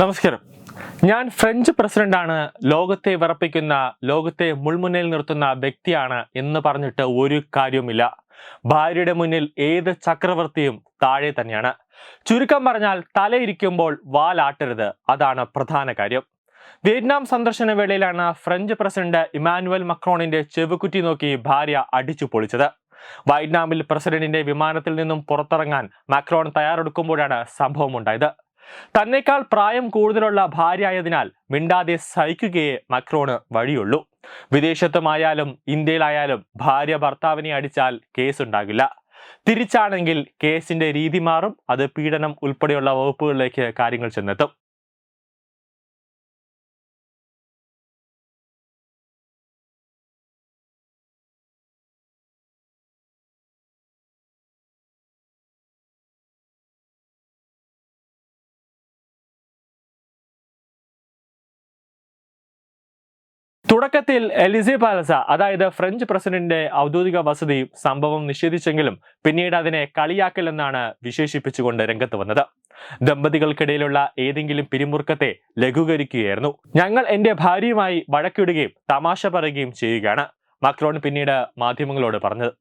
നമസ്കാരം. ഞാൻ ഫ്രഞ്ച് പ്രസിഡന്റാണ് ലോകത്തെ വിറപ്പിക്കുന്ന ലോകത്തെ മുൾമുന്നിൽ നിർത്തുന്ന വ്യക്തിയാണ് എന്ന് പറഞ്ഞിട്ട് ഒരു കാര്യവുമില്ല. ഭാര്യയുടെ മുന്നിൽ ഏത് ചക്രവർത്തിയും താഴെ തന്നെയാണ്. ചുരുക്കം പറഞ്ഞാൽ തലയിരിക്കുമ്പോൾ വാലാട്ടരുത്. അതാണ് പ്രധാന കാര്യം. വിയറ്റ്നാം സന്ദർശന വേളയിലാണ് ഫ്രഞ്ച് പ്രസിഡന്റ് ഇമാനുവൽ മക്രോണിന്റെ ചെവുകുറ്റി നോക്കി ഭാര്യ അടിച്ചു പൊളിച്ചത്. വയറ്റ്നാമിൽ പ്രസിഡന്റിന്റെ വിമാനത്തിൽ നിന്നും പുറത്തിറങ്ങാൻ മാക്രോൺ തയ്യാറെടുക്കുമ്പോഴാണ് സംഭവം ഉണ്ടായത് തന്നെക്കാൾ പ്രായം കൂടുതലുള്ള ഭാര്യ ആയതിനാൽ മിണ്ടാതെ സഹിക്കുകയേ മക്രോണ് വഴിയുള്ളൂ. വിദേശത്തുമായാലും ഇന്ത്യയിലായാലും ഭാര്യ ഭർത്താവിനെ അടിച്ചാൽ കേസുണ്ടാകില്ല. തിരിച്ചാണെങ്കിൽ കേസിന്റെ രീതി മാറും അത് പീഡനം ഉൾപ്പെടെയുള്ള വകുപ്പുകളിലേക്ക് കാര്യങ്ങൾ ചെന്നെത്തും. തുടക്കത്തിൽ എലിസെ പാലസ അതായത് ഫ്രഞ്ച് പ്രസിഡന്റിന്റെ ഔദ്യോഗിക വസതി സംഭവം നിഷേധിച്ചെങ്കിലും പിന്നീട് അതിനെ കളിയാക്കലെന്നാണ് വിശേഷിപ്പിച്ചുകൊണ്ട് രംഗത്ത് വന്നത്. ദമ്പതികൾക്കിടയിലുള്ള ഏതെങ്കിലും പിരിമുറുക്കത്തെ ലഘൂകരിക്കുകയായിരുന്നു. ഞങ്ങൾ എന്റെ ഭാര്യയുമായി വഴക്കിടുകയും തമാശ പറയുകയും ചെയ്യുകയാണ് മാക്രോൺ പിന്നീട് മാധ്യമങ്ങളോട് പറഞ്ഞത്.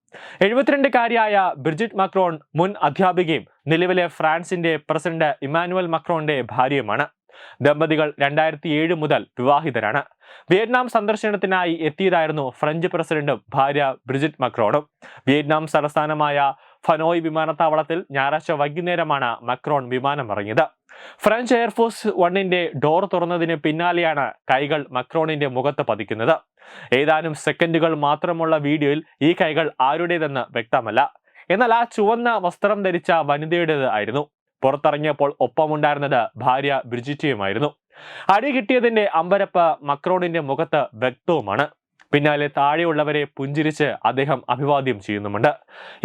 എഴുപത്തിരണ്ടുകാരിയായ ബ്രിജിറ്റ് മാക്രോൺ മുൻ അധ്യാപികയും നിലവിലെ ഫ്രാൻസിന്റെ പ്രസിഡന്റ് ഇമാനുവൽ മക്രോന്റെ ഭാര്യയുമാണ്. ദമ്പതികൾ രണ്ടായിരത്തി ഏഴ് മുതൽ വിവാഹിതരാണ്. വിയറ്റ്നാം സന്ദർശനത്തിനായി എത്തിയതായിരുന്നു ഫ്രഞ്ച് പ്രസിഡന്റും ഭാര്യ ബ്രിജിറ്റ് മക്രോണും. വിയറ്റ്നാം തലസ്ഥാനമായ ഫനോയ് വിമാനത്താവളത്തിൽ ഞായറാഴ്ച വൈകുന്നേരമാണ് മക്രോൺ വിമാനം ഇറങ്ങിയത്. ഫ്രഞ്ച് എയർഫോഴ്സ് വണ്ണിന്റെ ഡോർ തുറന്നതിന് പിന്നാലെയാണ് കൈകൾ മക്രോണിന്റെ മുഖത്ത് പതിക്കുന്നത്. ഏതാനും സെക്കൻഡുകൾ മാത്രമുള്ള വീഡിയോയിൽ ഈ കൈകൾ ആരുടേതെന്ന് വ്യക്തമല്ല. എന്നാൽ ആ ചുവന്ന വസ്ത്രം ധരിച്ച വനിതയുടേത് ആയിരുന്നു. പുറത്തിറങ്ങിയപ്പോൾ ഒപ്പമുണ്ടായിരുന്നത് ഭാര്യ ബ്രിജിറ്റിയുമായിരുന്നു. അടി കിട്ടിയതിന്റെ അമ്പരപ്പ് മക്രോണിന്റെ മുഖത്ത് വ്യക്തവുമാണ്. പിന്നാലെ താഴെയുള്ളവരെ പുഞ്ചിരിച്ച് അദ്ദേഹം അഭിവാദ്യം ചെയ്യുന്നുമുണ്ട്.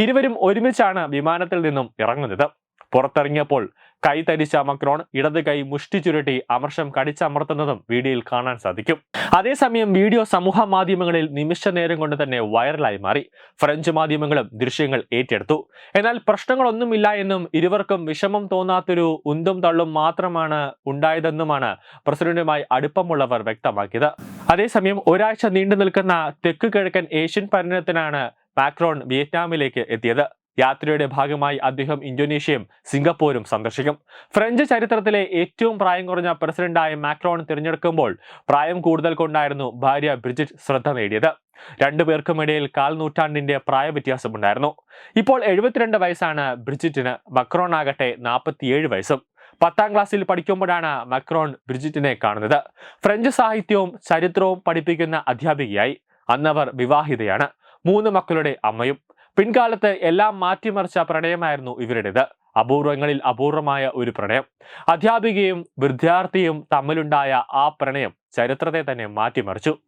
ഇരുവരും ഒരുമിച്ചാണ് വിമാനത്തിൽ നിന്നും ഇറങ്ങുന്നത്. പുറത്തിറങ്ങിയപ്പോൾ കൈ തരിച്ച മക്രോൺ ഇടത് കൈ മുഷ്ടി ചുരുട്ടി അമർഷം കടിച്ചമർത്തുന്നതും വീഡിയോയിൽ കാണാൻ സാധിക്കും. അതേസമയം വീഡിയോ സമൂഹ മാധ്യമങ്ങളിൽ നിമിഷ നേരം കൊണ്ട് തന്നെ വൈറലായി മാറി. ഫ്രഞ്ച് മാധ്യമങ്ങളും ദൃശ്യങ്ങൾ ഏറ്റെടുത്തു. എന്നാൽ പ്രശ്നങ്ങളൊന്നുമില്ല എന്നും ഇരുവർക്കും വിഷമം തോന്നാത്തൊരു ഉന്തും തള്ളും മാത്രമാണ് ഉണ്ടായതെന്നുമാണ് പ്രസിഡന്റുമായി അടുപ്പമുള്ളവർ വ്യക്തമാക്കിയത്. അതേസമയം ഒരാഴ്ച നീണ്ടു നിൽക്കുന്ന തെക്ക് കിഴക്കൻ ഏഷ്യൻ പര്യടനത്തിനാണ് മാക്രോൺ വിയറ്റ്നാമിലേക്ക് എത്തിയത്. യാത്രയുടെ ഭാഗമായി അദ്ദേഹം ഇന്തോനേഷ്യയും സിംഗപ്പൂരും സന്ദർശിക്കും. ഫ്രഞ്ച് ചരിത്രത്തിലെ ഏറ്റവും പ്രായം കുറഞ്ഞ പ്രസിഡന്റായ മാക്രോൺ തിരഞ്ഞെടുക്കുമ്പോൾ പ്രായം കൂടുതൽ കൊണ്ടായിരുന്നു ഭാര്യ ബ്രിജിറ്റ് ശ്രദ്ധ നേടിയത്. രണ്ടുപേർക്കുമിടയിൽ കാൽ നൂറ്റാണ്ടിന്റെ പ്രായ വ്യത്യാസമുണ്ടായിരുന്നു ഇപ്പോൾ എഴുപത്തിരണ്ട് വയസ്സാണ് ബ്രിജിറ്റിന് മക്രോൺ ആകട്ടെ നാൽപ്പത്തിയേഴ് വയസ്സും. പത്താം ക്ലാസ്സിൽ പഠിക്കുമ്പോഴാണ് മക്രോൺ ബ്രിജിറ്റിനെ കാണുന്നത്. ഫ്രഞ്ച് സാഹിത്യവും ചരിത്രവും പഠിപ്പിക്കുന്ന അധ്യാപികയായി. അന്നവർ വിവാഹിതയാണ്. മൂന്ന് മക്കളുടെ അമ്മയും പിൻകാലത്ത് എല്ലാം മാറ്റിമറിച്ച പ്രണയമായിരുന്നു ഇവരുടേത്. അപൂർവങ്ങളിൽ അപൂർവമായ ഒരു പ്രണയം. അധ്യാപികയും വിദ്യാർത്ഥിയും തമ്മിലുണ്ടായ ആ പ്രണയം ചരിത്രത്തെ തന്നെ മാറ്റിമറിച്ചു.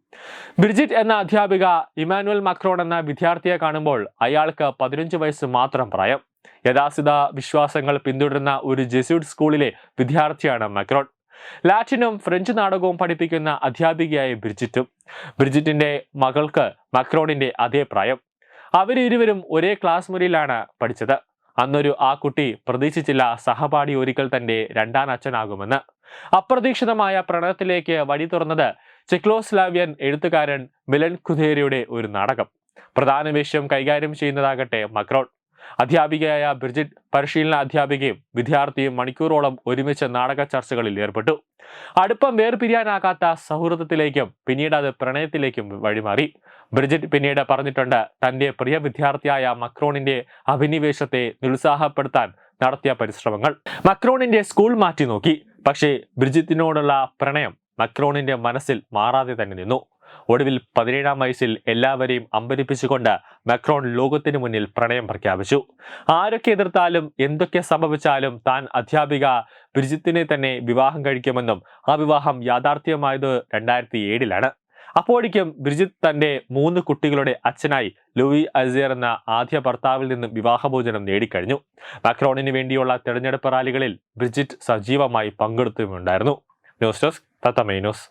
ബ്രിജിറ്റ് എന്ന അധ്യാപിക ഇമാനുവൽ മക്രോൺ എന്ന വിദ്യാർത്ഥിയെ കാണുമ്പോൾ അയാൾക്ക് പതിനഞ്ച് വയസ്സ് മാത്രം പ്രായം. യഥാസ്ഥിത വിശ്വാസങ്ങൾ പിന്തുടരുന്ന ഒരു ജെസ്യൂട്ട് സ്കൂളിലെ വിദ്യാർത്ഥിയാണ് മക്രോൺ. ലാറ്റിനും ഫ്രഞ്ച് നാടകവും പഠിപ്പിക്കുന്ന അധ്യാപികയായ ബ്രിജിറ്റും. ബ്രിജിറ്റിന്റെ മകൾക്ക് മക്രോണിന്റെ അതേ പ്രായം. അവരിരുവരും ഒരേ ക്ലാസ് മുറിയിലാണ് പഠിച്ചത്. അന്നൊരു ആ കുട്ടി പ്രതീക്ഷിച്ചില്ല സഹപാഠി ഒരിക്കൽ തന്റെ രണ്ടാം അച്ഛനാകുമെന്ന്. അപ്രതീക്ഷിതമായ പ്രണയത്തിലേക്ക് വഴി തുറന്നത് ചെക്ലോസ്ലാവിയൻ എഴുത്തുകാരൻ മിലൻ കുധേരിയുടെ ഒരു നാടകം. പ്രധാന വിഷയം കൈകാര്യം ചെയ്യുന്നതാകട്ടെ മക്രോൺ അധ്യാപികയായ ബ്രിജിറ്റ് പരിശീലന അധ്യാപികയും വിദ്യാർത്ഥിയും മണിക്കൂറോളം ഒരുമിച്ച് നാടക ചർച്ചകളിൽ ഏർപ്പെട്ടു. അടുപ്പം വേർപിരിയാനാകാത്ത സൗഹൃദത്തിലേക്കും പിന്നീട് അത് പ്രണയത്തിലേക്കും വഴിമാറി. ബ്രിജിറ്റ് പിന്നീട് പറഞ്ഞിട്ടുണ്ട് തന്റെ പ്രിയ വിദ്യാർത്ഥിയായ മക്രോണിന്റെ അഭിനിവേശത്തെ നിരുത്സാഹപ്പെടുത്താൻ നടത്തിയ പരിശ്രമങ്ങൾ. മക്രോണിന്റെ സ്കൂൾ മാറ്റി നോക്കി പക്ഷേ ബ്രിജിത്തിനോടുള്ള പ്രണയം മക്രോണിന്റെ മനസ്സിൽ മാറാതെ തന്നെ നിന്നു. ഒടുവിൽ പതിനേഴാം വയസ്സിൽ എല്ലാവരെയും അമ്പരിപ്പിച്ചുകൊണ്ട് മക്രോൺ ലോകത്തിന് മുന്നിൽ പ്രണയം പ്രഖ്യാപിച്ചു. ആരൊക്കെ എതിർത്താലും എന്തൊക്കെ സംഭവിച്ചാലും താൻ അധ്യാപിക ബ്രിജിത്തിനെ തന്നെ വിവാഹം കഴിക്കുമെന്നും ആ വിവാഹം യാഥാർത്ഥ്യമായത് രണ്ടായിരത്തി ഏഴിലാണ് അപ്പോഴേക്കും ബ്രിജിത്ത് തന്റെ മൂന്ന് കുട്ടികളുടെ അച്ഛനായി ലൂയി അസിയർ എന്ന ആദ്യ ഭർത്താവിൽ നിന്നും വിവാഹമോചനം നേടിക്കഴിഞ്ഞു. മാക്രോണിന് വേണ്ടിയുള്ള തെരഞ്ഞെടുപ്പ് റാലികളിൽ ബ്രിജിറ്റ് സജീവമായി പങ്കെടുത്തുമുണ്ടായിരുന്നു. News desk Thathamai news.